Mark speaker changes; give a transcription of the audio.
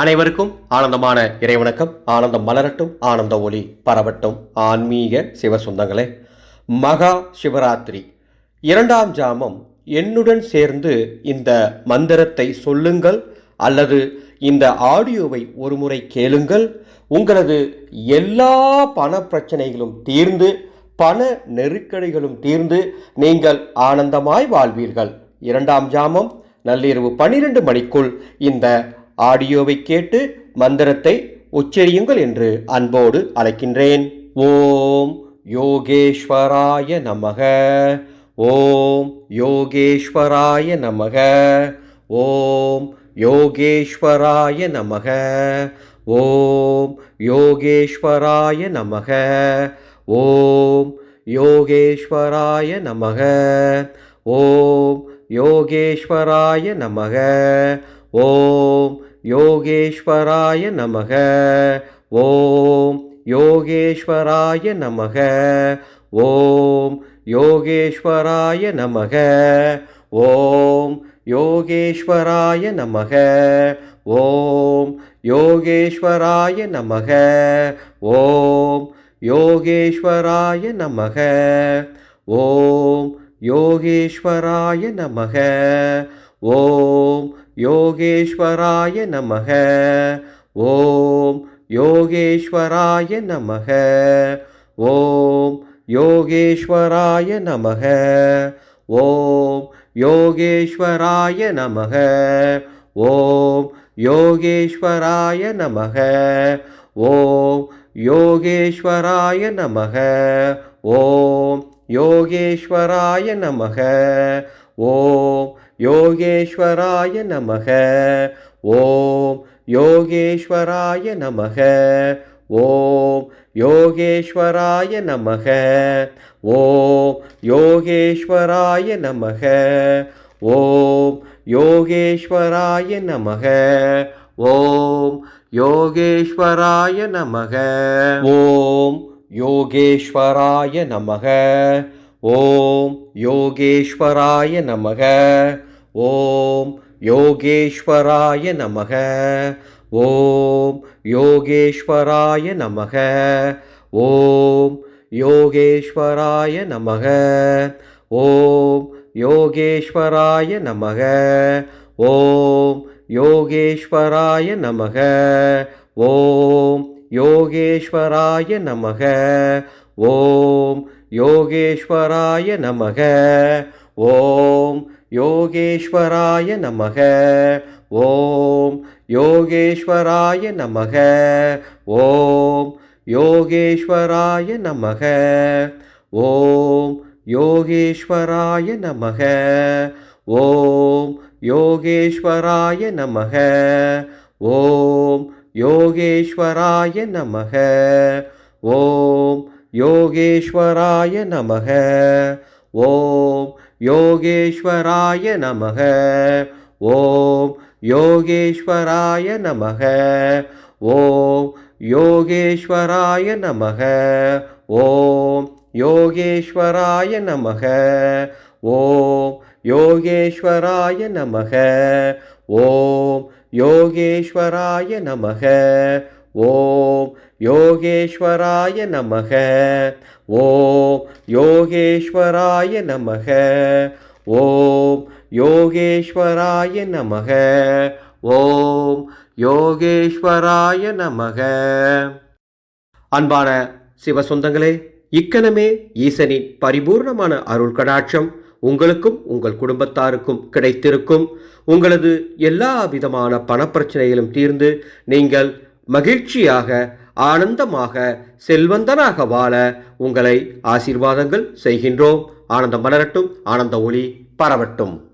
Speaker 1: அனைவருக்கும் ஆனந்தமான இறைவணக்கம். ஆனந்தம் மலரட்டும் ஆனந்த ஒளி பரவட்டும். ஆன்மீக சிவ சொந்தங்களே மகா சிவராத்திரி. இரண்டாம் ஜாமம் என்னுடன் சேர்ந்து இந்த மந்திரத்தை சொல்லுங்கள் அல்லது இந்த ஆடியோவை ஒருமுறை கேளுங்கள். உங்களது எல்லா பண பிரச்சனைகளும் தீர்ந்து பண நெருக்கடிகளும் தீர்ந்து நீங்கள் ஆனந்தமாய் வாழ்வீர்கள். இரண்டாம் ஜாமம் நள்ளிரவு பன்னிரண்டு மணிக்குள் இந்த ஆடியோவை கேட்டு மந்திரத்தை உச்சரியுங்கள் என்று அன்போடு அழைக்கின்றேன். ஓம் யோகேஸ்வராய நமக. ஓம் யோகேஸ்வராய நமக. ஓம் யோகேஸ்வராய நமக. ஓம் யோகேஸ்வராய நமக. ஓம் யோகேஸ்வராய நமக. ஓம் யோகேஸ்வராய நமக. ஓம் யோகேஸ்வராய நமக. ஓம் யோகேஸ்வராய நமக. ஓம் யோகேஸ்வராய நமக. ஓம் யோகேஸ்வராய நமக. ஓம் யோகேஸ்வராய நமக. ஓம் யோகேஸ்வராய நமக. ஓம் யோகேஸ்வராய நமக. ஓம் யோகேஸ்வராய நமக. ஓம் யோகேஸ்வராய நமக. ஓம் யோகேஸ்வராய நமக. ஓம் யோகேஸ்வராய நமக. ஓம் யோகேஸ்வராய நமக. ஓம் யோகேஸ்வராய நமக. ஓம் யோகேஸ்வராய நமக. ஓம் யோகேஸ்வராய நமக. ஓம் யோகேஸ்வராய நமக. ஓம் யோகேஸ்வராய நமக. ஓம் யோகேஸ்வராய நமக. ஓம் யோகேஸ்வராய நமக. ஓம் யோகேஸ்வராய நமக. ஓம் யோகேஸ்வராய நமக. ஓம் யோகேஸ்வராய நமக. ஓம் யோகேஸ்வராய நமக. ஓம் யோகேஸ்வராய நமக. ஓம் யோகேஸ்வராய நமக. ஓம் யோகேஸ்வராய நமக. ஓம் யோகேஸ்வராய நமக. ஓம் யோகேஸ்வராய நமக. ஓம் யோகேஸ்வராய நமக. ஓம் யோகேஸ்வராய நமக. ஓம் யோகேஸ்வராய நமக. ஓம் யோகேஸ்வராய நமக. ஓம் யோகேஸ்வராய நமக. ஓம் யோகேஸ்வராய நமக. ஓம் யோகேஸ்வராய நமக. ஓம் யோகேஸ்வராய நமக. ஓம் யோகேஸ்வராய நமக. ஓம் யோகேஸ்வராய நமக. ஓம் யோகேஸ்வராய நமக. ஓம் யோகேஸ்வராய நமக. ஓம் யோகேஸ்வராய நமக. ஓம் யோகேஸ்வராய நமக. ஓம் யோகேஸ்வராய நமக. ஓம் யோகேஸ்வராய நமக. ஓம் யோகேஸ்வராய நமக. ஓம் யோகேஸ்வராய நமக. அன்பான சிவசொந்தங்களே இக்கணமே ஈசனின் பரிபூர்ணமான அருள் கடாட்சம். உங்களுக்கும் உங்கள் குடும்பத்தாருக்கும் கிடைத்திருக்கும். உங்களது எல்லா விதமான பணப்பிரச்சனைகளும் தீர்ந்து நீங்கள் மகிழ்ச்சியாக ஆனந்தமாக செல்வந்தனாக வாழ உங்களை ஆசீர்வாதங்கள் செய்கின்றோம். ஆனந்தம் மலரட்டும் ஆனந்த ஒளி பரவட்டும்.